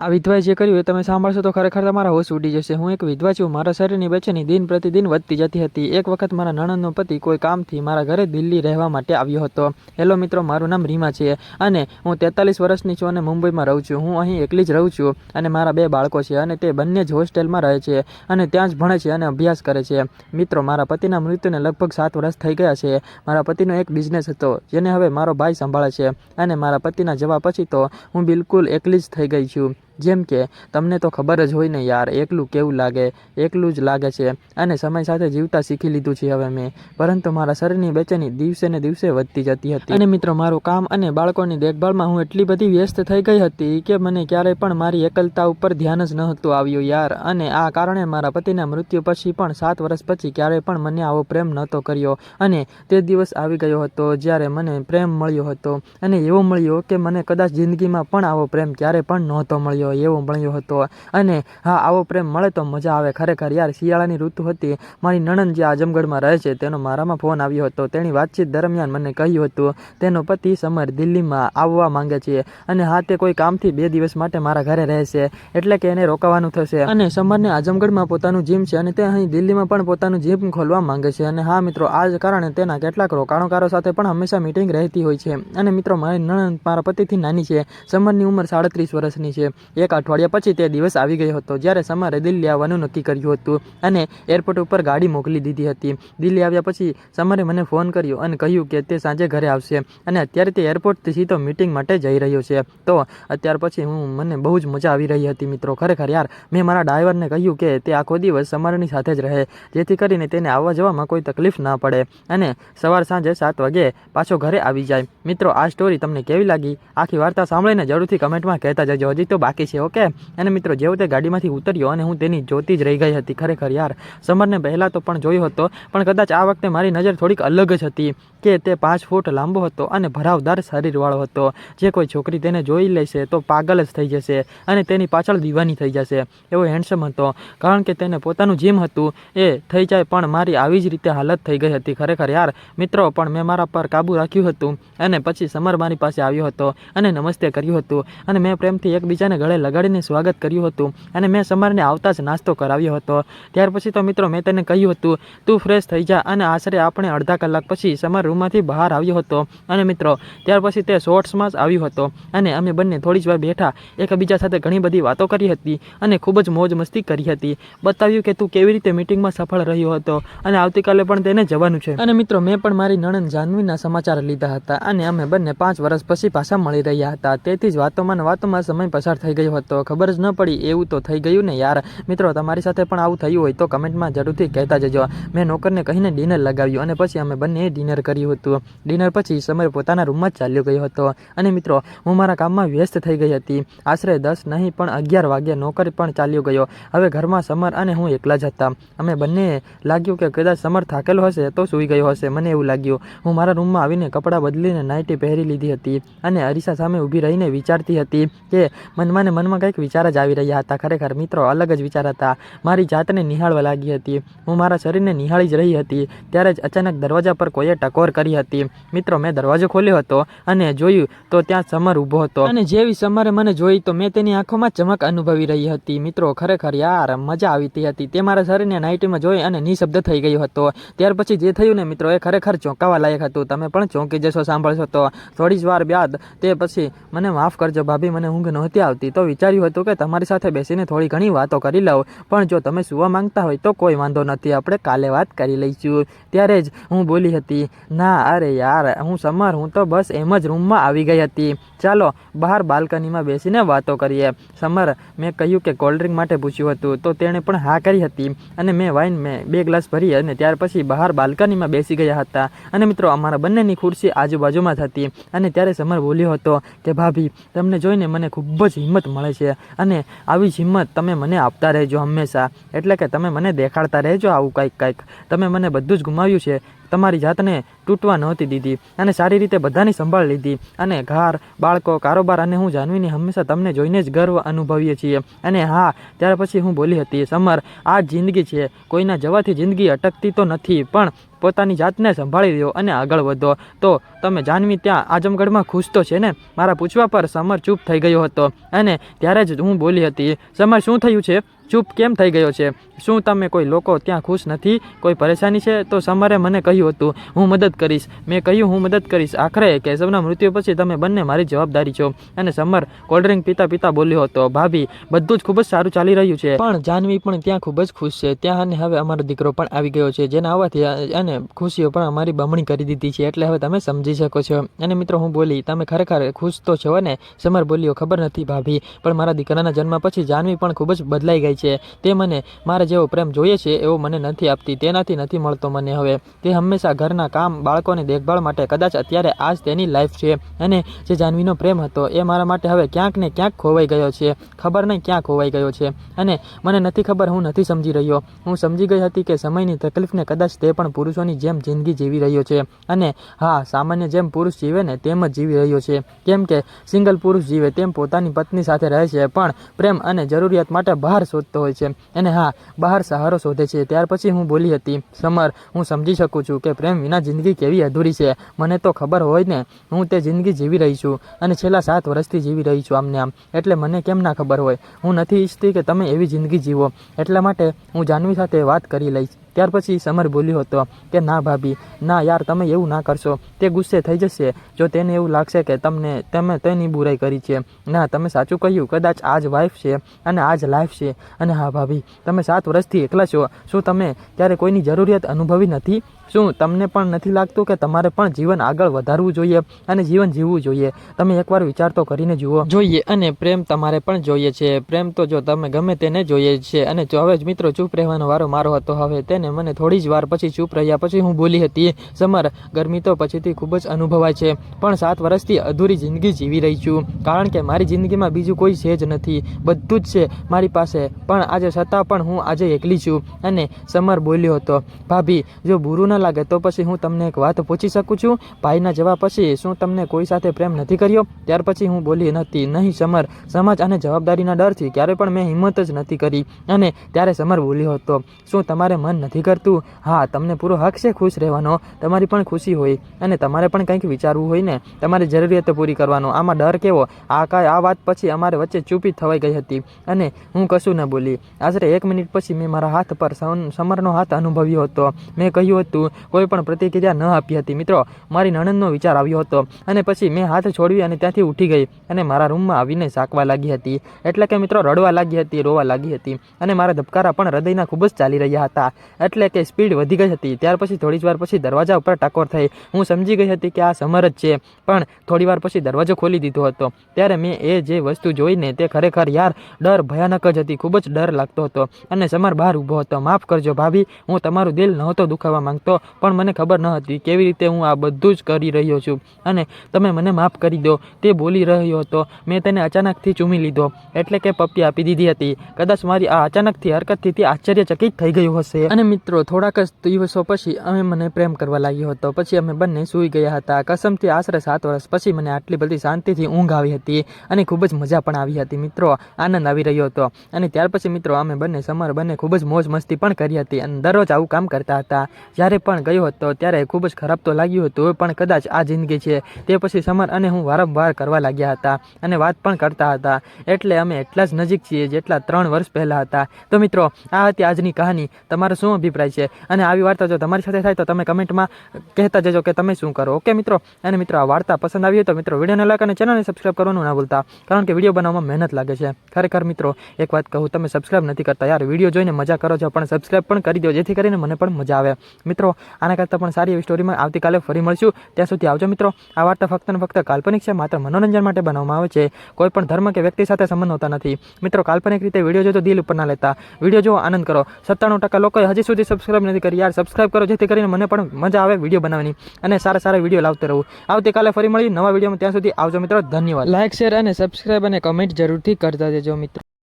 આ વિધવાએ જે કર્યું એ તમે સાંભળશો તો ખરેખર તમારા હોશ ઉડી જશે. હું એક વિધવા છું. મારા શરીરની બેચેની દિન પ્રતિદિન વધતી જતી હતી. એક વખત મારા નણંદનો પતિ કોઈ કામથી મારા ઘરે દિલ્હી રહેવા માટે આવ્યો હતો. હેલો મિત્રો, મારું નામ રીમા છે અને હું તેતાલીસ વર્ષની છું અને મુંબઈમાં રહું છું. હું અહીં એકલી જ રહું છું અને મારા બે બાળકો છે અને તે બંને જ હોસ્ટેલમાં રહે છે અને ત્યાં જ ભણે છે અને અભ્યાસ કરે છે. મિત્રો, મારા પતિના મૃત્યુને લગભગ સાત વર્ષ થઈ ગયા છે. મારા પતિનો એક બિઝનેસ હતો, જેને હવે મારો ભાઈ સંભાળે છે અને મારા પતિના જવા પછી તો હું બિલકુલ એકલી જ થઈ ગઈ છું. જેમ કે, તમને તો ખબર જ હોય ને યાર, એકલું કેવું લાગે? એકલું જ લાગે છે. અને સમય સાથે જીવતા શીખી લીધું છે હવે મેં. પરંતુ મારા શરીરની બેચેની દિવસે ને દિવસે વધતી જતી હતી. અને મિત્રો, મારું કામ અને બાળકોની દેખભાળમાં હું એટલી બધી વ્યસ્ત થઈ ગઈ હતી કે મને ક્યારેય પણ મારી એકલતા ઉપર ધ્યાન જ નહોતું આવ્યું યાર. અને આ કારણે મારા પતિના મૃત્યુ પછી પણ સાત વર્ષ પછી ક્યારેય પણ મને આવો પ્રેમ નહોતો કર્યો. અને તે દિવસ આવી ગયો હતો જ્યારે મને પ્રેમ મળ્યો હતો. અને એવો મળ્યો કે મને કદાચ જિંદગીમાં પણ આવો પ્રેમ ક્યારે પણ નહોતો મળ્યો. એવો ભણ્યો હતો. અને હા, આવો પ્રેમ મળે તો મજા આવે. ખરેખર યાર, શિયાળાની ઋતુ હતી. મારી નણંદ જે આઝમગઢમાં રહે છે, તેનો મારામાં ફોન આવ્યો હતો. તેની વાતચીત દરમિયાન મને કહ્યું હતું, તેનો પતિ સમર દિલ્હીમાં આવવા માંગે છે અને હા, તે કોઈ કામથી બે દિવસ માટે મારા ઘરે રહેશે એટલે કે એને રોકાવાનું થશે. અને સમરને આઝમગઢમાં પોતાનું જીમ છે અને તે અહીં દિલ્હીમાં પણ પોતાનું જીમ ખોલવા માંગે છે. અને હા, મિત્રો, આ જ કારણે તેના કેટલાક રોકાણકારો સાથે પણ હંમેશા મીટિંગ રહેતી હોય છે. અને મિત્રો, મારી નણંદ મારા પતિથી નાની છે. સમરની ઉંમર સાડત્રીસ વર્ષની છે. એક અઠવાડિયા પછી તે દિવસ આવી ગયો હતો, જ્યારે સમરે દિલ્હી આવવાનું નક્કી કર્યું હતું અને એરપોર્ટ ઉપર ગાડી મોકલી દીધી હતી. દિલ્હી આવ્યા પછી સમરે મને ફોન કર્યો અને કહ્યું કે તે સાંજે ઘરે આવશે અને અત્યારે તે એરપોર્ટથી સીધો મિટિંગ માટે જઈ રહ્યો છે. તો અત્યાર પછી હું, મને બહુ જ મજા આવી રહી હતી મિત્રો. ખરેખર યાર, મેં મારા ડ્રાઈવરને કહ્યું કે તે આખો દિવસ સમારની સાથે જ રહે, જેથી કરીને તેને આવવા જવામાં કોઈ તકલીફ ના પડે અને સવાર સાંજે સાત વાગે પાછો ઘરે આવી જાય. મિત્રો, આ સ્ટોરી તમને કેવી લાગી? આખી વાર્તા સાંભળીને જરૂરથી કમેન્ટમાં કહેતા જજો. હજી તો બાકી છે ઓકે અને મિત્રો જેવો તે ગાડીમાંથી ઉતર્યો અને હું તેની જોતી જ રહી ગઈ હતી, ખરેખર યાર. સમરને પહેલાં તો પણ જોયો હતો, પણ કદાચ આ વખતે મારી નજર થોડીક અલગ જ હતી કે તે પાંચ ફૂટ લાંબો હતો અને ભરાવદાર શરીરવાળો હતો. જે કોઈ છોકરી તેને જોઈ લેશે તો પાગલ જ થઈ જશે અને તેની પાછળ દીવાની થઈ જશે. એવો હેન્ડસમ હતો, કારણ કે તેને પોતાનું જીમ હતું, એ થઈ જાય પણ મારી આવી જ રીતે હાલત થઈ ગઈ હતી, ખરેખર યાર. મિત્રો, પણ મેં મારા પર કાબૂ રાખ્યું હતું અને પછી સમર મારી પાસે આવ્યો હતો અને નમસ્તે કર્યું હતું અને મેં પ્રેમથી એકબીજાને ગળે લગાડીને સ્વાગત કર્યું હતું અને મેં સમરને આવતા જ નાસ્તો કરાવ્યો હતો. ત્યાર પછી તો મિત્રો મેં તેને કહ્યું હતું, તું ફ્રેશ થઈ જા અને આશરે આપણે અડધા કલાક પછી સમર રૂમમાંથી બહાર આવ્યો હતો. અને મિત્રો, ત્યાર પછી તે શોર્ટ્સમાં જ આવ્યો હતો અને અમે બંને થોડી જ વાર બેઠા એકબીજા સાથે ઘણી બધી વાતો કરી હતી અને ખૂબ જ મોજ મસ્તી કરી હતી. બતાવ્યું કે તું કેવી રીતે મિટિંગમાં સફળ રહ્યો હતો અને આવતીકાલે પણ તેને જવાનું છે. અને મિત્રો, મેં પણ મારી નણંદ જાનવીના સમાચાર લીધા હતા અને અમે બંને પાંચ વર્ષ પછી પાછા મળી રહ્યા હતા. તેથી જ વાતોમાં વાતોમાં સમય પસાર થઈ ગયો હતો ખબર જ ન પડી. એવું તો થઈ ગયું ને યાર. મિત્રો, તમારી સાથે પણ આવું થયું હોય તો કમેન્ટમાં જરૂરથી કહેતા જજો. મેં નોકરને કહીને ડિનર લગાવ્યું અને પછી અમે બંને ડિનર કર્યું હતું. ડિનર પછી સમય પોતાના રૂમમાં જ ચાલ્યો ગયો હતો. અને મિત્રો, હું મારા કામમાં વ્યસ્ત થઈ ગઈ હતી. આશરે દસ નહીં, પણ અગિયાર વાગ્યે નોકર પણ ચાલ્યો ગયો. હવે ઘરમાં સમર અને હું એકલા જ હતા. અમે બંને લાગ્યું કે કદાચ સમર થાકેલો હશે તો સૂઈ ગયો હશે. મને એવું લાગ્યું. હું મારા રૂમમાં આવીને કપડાં બદલીને નાઇટી પહેરી લીધી હતી અને અરીસા સામે ઊભી રહીને વિચારતી હતી કે મનમાં ને મનમાં કંઈક વિચાર જ આવી રહ્યા હતા. ખરેખર મિત્રો, અલગ જ વિચાર હતા. મારી જાતને નિહાળવા લાગી હતી. હું મારા શરીરને નિહાળી જ રહી હતી. ત્યારે જ અચાનક દરવાજા પર કોઈએ ટકોર કરી હતી. મિત્રો, મેં દરવાજો ખોલ્યો હતો અને જોયું તો ત્યાં સમર ઊભો હતો. અને જેવી સમરે મને જોઈ તો મેં તેની આંખોમાં ચમક અનુભવી રહી હતી. મિત્રો, ખરેખર યાર, મજા આવી હતી તે મારા શરીરને નાઇટીમાં જોઈ અને નિશબ્દ થઈ ગયો હતો. ત્યાર પછી જે થયું ને, મિત્રો, એ ખરેખર ચોંકાવા લાયક હતું. તમે પણ ચોંકી જશો, સાંભળશો તો. થોડી જ વાર બાદ તે પછી મને માફ કરજો ભાભી, મને ઊંઘ નહોતી આવતી. તો વિચાર્યું હતું કે તમારી સાથે બેસીને થોડી ઘણી વાતો કરી લઉં. પણ જો તમે સુવા માંગતા હોય તો કોઈ વાંધો નથી, આપણે કાલે વાત કરી લઈશું. ત્યારે જ હું બોલી હતી, ના, અરે યાર, હું સમર, હું તો બસ એમ જ રૂમમાં આવી ગઈ હતી. ચાલો, બહાર બાલ્કનીમાં બેસીને વાતો કરીએ. સમર મેં કહ્યું કે કોલ્ડ ડ્રિંક માટે પૂછ્યું હતું, તો તેણે પણ હા કરી હતી. અને મેં વાઇન, મેં બે ગ્લાસ ભરી અને ત્યાર પછી બહાર બાલ્કનીમાં બેસી ગયા હતા. અને મિત્રો, અમારા બંનેની ખુરશી આજુબાજુમાં જ હતી. અને ત્યારે સમર બોલ્યો હતો કે, ભાભી, તમને જોઈને મને ખૂબ જ હિંમત મળે છે. અને આવી જ હિંમત તમે મને આપતા રહેજો હંમેશા. એટલે કે તમે મને દેખાડતા રહેજો આવું કંઈક કંઈક. તમે મને બધું જ ગુમાવ્યું છે. તમારી જાતને તૂટવા નહોતી દીધી અને સારી રીતે બધાની સંભાળ લીધી. અને ઘર, બાળકો, કારોબાર અને હું જાનવીની હંમેશા તમને જોઈને જ ગર્વ અનુભવીએ છીએ. અને હા, ત્યાર પછી હું બોલી હતી, સમર, આ જિંદગી છે. કોઈના જવાથી જિંદગી અટકતી તો નથી, પણ પોતાની જાતને સંભાળી લ્યો અને આગળ વધો. તો તમે જાનવી ત્યાં આજમગઢમાં ખુશ તો છે ને? મારા પૂછવા પર સમર ચૂપ થઈ ગયો હતો. અને ત્યારે જ હું બોલી હતી, સમર, શું થયું છે? ચૂપ કેમ થઈ ગયો છે? શું તમે કોઈ લોકો ત્યાં ખુશ નથી? કોઈ પરેશાની છે? તો સમરે મને કહ્યું હતું, હું મદદ કરીશ. મેં કહ્યું, હું મદદ કરીશ. આખરે કેશવના મૃત્યુ પછી તમે બંને મારી જવાબદારી છો. અને સમર કોલ્ડ્રિંક પીતા પીતા બોલ્યો હતો, ભાભી, બધું જ ખૂબ જ સારું ચાલી રહ્યું છે. પણ જાનવી પણ ત્યાં ખૂબ જ ખુશ છે. ત્યાં અને હવે અમારો દીકરો પણ આવી ગયો છે, જેના આવવાથી અને ખુશીઓ પણ અમારી બમણી કરી દીધી છે. એટલે હવે તમે સમજી શકો છો. અને મિત્રો, હું બોલી, તમે ખરેખર ખુશ તો છો ને? સમર બોલ્યો, ખબર નથી ભાભી, પણ મારા દીકરાના જન્મ પછી જાનવી પણ ખૂબ જ બદલાઈ ગઈ છે. તે મને મારે જેવો પ્રેમ જોઈએ છે એવો મને નથી આપતી. તેનાથી નથી મળતો મને હવે. તે હંમેશા ઘરના કામ, બાળકોની દેખભાળ માટે કદાચ અત્યારે આ જ તેની લાઈફ છે. અને જે જાનવીનો પ્રેમ હતો એ મારા માટે હવે ક્યાંક ને ક્યાંક ખોવાઈ ગયો છે. ખબર નહીં ક્યાં ખોવાઈ ગયો છે. અને મને નથી ખબર, હું નથી સમજી રહ્યો. હું સમજી ગઈ હતી કે સમયની તકલીફને કદાચ તે પણ પુરુષોની જેમ જિંદગી જીવી રહ્યો છે. અને હા, સામાન્ય જેમ પુરુષ જીવે ને તેમ જ જીવી રહ્યો છે. કેમ કે સિંગલ પુરુષ જીવે તેમ પોતાની પત્ની સાથે રહે છે. પણ પ્રેમ અને જરૂરિયાત માટે બહાર શોધતો હોય છે. અને હા, બહાર સહારો શોધે છે. ત્યાર પછી હું બોલી હતી, સમર, હું સમજી શકું છું કે પ્રેમ વિના જિંદગી કેવી અધૂરી છે. મને તો ખબર હોય ને, હું તે જિંદગી જીવી રહી છું. અને છેલ્લા સાત વર્ષથી જીવી રહી છું આમને આમ. એટલે મને કેમ ના ખબર હોય? હું નથી ઈચ્છતી કે તમે એવી જિંદગી જીવો. એટલા માટે હું જાનવી સાથે વાત કરી લઈશ. ત્યાર પછી સમર બોલ્યો હતો કે, ના ભાભી, ના યાર, તમે એવું ના કરશો. તે ગુસ્સે થઈ જશે. જો તેને એવું લાગશે કે તમને, તમે, તેની બુરાઈ કરી છે, ના, તમે સાચું કહ્યું. કદાચ આજ વાઈફ છે અને આજ લાઈફ છે. અને હા, ભાભી, તમે સાત વર્ષથી એકલા છો. શું તમે ત્યારે કોઈની જરૂરિયાત અનુભવી નથી? શું તમને પણ નથી લાગતું કે તમારે પણ જીવન આગળ વધારવું જોઈએ અને જીવન જીવવું જોઈએ? તમે એકવાર વિચાર તો કરીને જુઓ. જોઈએ અને પ્રેમ તમારે પણ જોઈએ છે. પ્રેમ તો જો તમે ગમે તેને જોઈએ છે. અને જો હવે જ મિત્રો ચૂપ રહેવાનો વારો મારો હતો, હવે તેને મને થોડી જ વાર પછી ચૂપ રહ્યા પછી હું બોલી હતી, સમર, ગરમી તો પછીથી ખૂબ જ અનુભવાય છે, પણ સાત વર્ષથી અધૂરી જિંદગી જીવી રહી છું, કારણ કે મારી જિંદગીમાં બીજું કોઈ છે જ નથી, બધું જ છે મારી પાસે, પણ આજે છતાં પણ હું આજે એકલી છું. અને સમર બોલ્યો હતો, ભાભી, જો બુરું ન લાગે તો પછી હું તમને એક વાત પૂછી શકું છું? ભાઈના જવાબ પછી શું તમને કોઈ સાથે પ્રેમ નથી કર્યો? ત્યાર પછી હું બોલી નથી નહીં સમર, સમાજ અને જવાબદારીના ડરથી ક્યારે પણ મેં હિંમત જ નથી કરી. અને ત્યારે સમર બોલ્યો હતો, શું તમારે મન નથી કરતું. હા, તમને પૂરો હક છે ખુશ રહેવાનો. તમારી પણ ખુશી હોય અને તમારે પણ કંઈક વિચારવું હોય ને, તમારી જરૂરિયાતો પૂરી કરવાનો. આમાં ડર કેવો? આ કાંઈ, આ વાત પછી અમારે વચ્ચે ચૂપી થવાઈ ગઈ હતી. અને હું કશું ન બોલી. આશરે એક મિનિટ પછી મેં મારા હાથ પર સમ- સમરનો હાથ અનુભવ્યો હતો. મેં કહ્યું હતું, કોઈ પણ પ્રતિક્રિયા ન આપી હતી. મિત્રો, મારી નણંદનો વિચાર આવ્યો હતો. અને પછી મેં હાથ છોડવી અને ત્યાંથી ઉઠી ગઈ અને મારા રૂમમાં આવીને સાકવા લાગી હતી. એટલે કે મિત્રો, રડવા લાગી હતી, રોવા લાગી હતી. અને મારા ધબકારા પણ હૃદયના ખૂબ જ ચાલી રહ્યા હતા. એટલે કે સ્પીડ વધી ગઈ હતી. ત્યાર પછી થોડી જ વાર પછી દરવાજા ઉપર ટકોર થઈ. હું સમજી ગઈ હતી કે આ સમર જ છે, પણ થોડી વાર પછી દરવાજો ખોલી દીધો હતો. ત્યારે મેં એ જે વસ્તુ જોઈને તે ખરેખર યાર ડર ભયાનક જ હતી, ખૂબ જ ડર લાગતો હતો. અને સમર બહાર ઊભો હતો. માફ કરજો ભાભી, હું તમારું દિલ નહોતો દુખાવા માંગતો, પણ મને ખબર ન હતી કેવી રીતે હું આ બધું જ કરી રહ્યો છું. અને તમે મને માફ કરી દો, તે બોલી રહ્યો હતો. મેં તેને અચાનકથી ચૂમી લીધો, એટલે કે પપ્પી આપી દીધી હતી. કદાચ મારી આ અચાનકથી હરકતથી તે આશ્ચર્યચકિત થઈ ગયું હશે. અને મિત્રો, થોડાક જ દિવસો પછી અમે મને પ્રેમ કરવા લાગ્યો હતો. પછી અમે બંને સૂઈ ગયા હતા. કસમથી આશરે સાત વર્ષ પછી મને આટલી બધી શાંતિથી ઊંઘ આવી હતી અને ખૂબ જ મજા પણ આવી હતી મિત્રો. આનંદ આવી રહ્યો હતો. અને ત્યાર પછી મિત્રો, અમે બંને સમર બંને ખૂબ જ મોજ મસ્તી પણ કરી હતી અને દરરોજ આવું કામ કરતા હતા. જ્યારે પણ ગયો હતો ત્યારે ખૂબ જ ખરાબ તો લાગ્યું હતું, પણ કદાચ આ જિંદગી છે. તે પછી સમર અને હું વારંવાર કરવા લાગ્યા હતા અને વાત પણ કરતા હતા. એટલે અમે એટલા જ નજીક છીએ જેટલા ત્રણ વર્ષ પહેલાં હતા. તો મિત્રો, આ હતી આજની કહાની. તમારે શું અભિપ્રાય છે. અને આવી વાર્તા જો તમારી સાથે થાય તો તમે કમેન્ટમાં કહેતા જજો કે તમે શું કરો. ઓકે મિત્રો? અને મિત્રો, આ વાર્તા પસંદ આવી હોય તો મિત્રો વિડીયોને લાઈક અને ચેનલને સબસ્ક્રાઈબ કરવાનું ના ભૂલતા, કારણ કે વીડિયો બનાવવામાં મહેનત લાગે છે. ખરેખર મિત્રો, એક વાત કહું, તમે સબસ્ક્રાઇબ નથી કરતા યાર. વીડિયો જોઈને મજા કરો છો, પણ સબસ્ક્રાઇબ પણ કરી દો, જેથી કરીને મને પણ મજા આવે. મિત્રો, આના કરતાં પણ સારી એવી સ્ટોરીમાં આવતીકાલે ફરી મળશું. ત્યાં સુધી આવજો મિત્રો. આ વાર્તા ફક્ત ને ફક્ત કાલ્પનિક છે, માત્ર મનોરંજન માટે બનાવવામાં આવે છે. કોઈ પણ ધર્મ કે વ્યક્તિ સાથે સંબંધ હોતા નથી. મિત્રો, કાલ્પનિક રીતે વીડિયો જોજો, દિલ ઉપર ના લેતા. વીડિયો જોવો આનંદ કરો. સત્તાણું ટકા લોકોએ હજી સુધી સબસ્ક્રાઇબ નથી કરી. યાર સબસ્ક્રાઇબ કરો, જેથી કરીને મને પણ મજા આવે વીડિયો બનાવવાની અને સારા સારા વીડિયો લાવતો રહું. આવતીકાલે ફરી મળી નવા વિડીયોમાં. ત્યાં સુધી આવજો મિત્રો. ધન્યવાદ. લાઇક શેર અને સબસ્ક્રાઇબ અને કમેન્ટ જરૂરથી કરતા જજો મિત્રો.